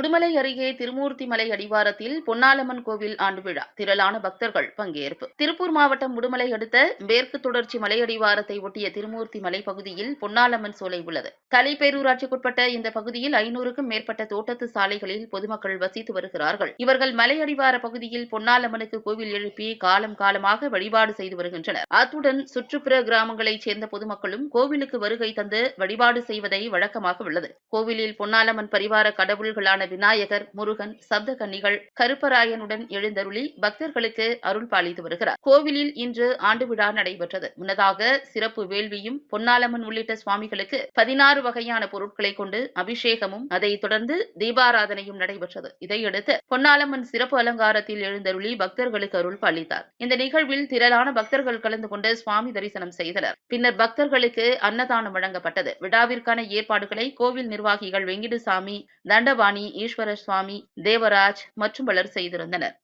உடுமலை அருகே திருமூர்த்தி மலை அடிவாரத்தில் பொன்னாலம்மன் கோவில் ஆண்டு விழா. திரளான பக்தர்கள் பங்கேற்பு. திருப்பூர் மாவட்டம் உடுமலை அடுத்த மேற்கு தொடர்ச்சி மலையடிவாரத்தை ஒட்டிய திருமூர்த்தி மலை பகுதியில் பொன்னாலம்மன் சோலை உள்ளது. தலை பேரூராட்சிக்குட்பட்ட இந்த பகுதியில் ஐநூறுக்கும் மேற்பட்ட தோட்டத்து சாலைகளில் பொதுமக்கள் வசித்து வருகிறார்கள். இவர்கள் மலையடிவார பகுதியில் பொன்னாலம்மனுக்கு கோவில் எழுப்பி காலம் காலமாக வழிபாடு செய்து வருகின்றனர். அத்துடன் சுற்றுப்புற கிராமங்களைச் சேர்ந்த பொதுமக்களும் கோவிலுக்கு வருகை தந்து வழிபாடு செய்வதை வழக்கமாக உள்ளது. கோவிலில் பொன்னாலம்மன் பரிவார கடவுள்களான விநாயகர் முருகன் சப்த கன்னிகள் கருப்பராயனுடன் எழுந்தருளி பக்தர்களுக்கு அருள் பாலித்து வருகிறார். கோவிலில் இன்று ஆண்டு விழா நடைபெற்றது. முன்னதாக சிறப்பு வேள்வியும் பொன்னாலம்மன் உள்ளிட்ட சுவாமிகளுக்கு பதினாறு வகையான பொருட்களை கொண்டு அபிஷேகமும் அதைத் தொடர்ந்து தீபாராதனையும் நடைபெற்றது. இதையடுத்து பொன்னாலம்மன் சிறப்பு அலங்காரத்தில் எழுந்தருளி பக்தர்களுக்கு அருள் பாலித்தார். இந்த நிகழ்வில் திரளான பக்தர்கள் கலந்து கொண்டு சுவாமி தரிசனம் செய்தனர். பின்னர் பக்தர்களுக்கு அன்னதானம் வழங்கப்பட்டது. விழாவிற்கான ஏற்பாடுகளை கோவில் நிர்வாகிகள் வெங்கிடுசாமி தண்டபாணி ஈஸ்வர சுவாமி தேவராஜ் மற்றும் பலர் செய்திருந்தனர்.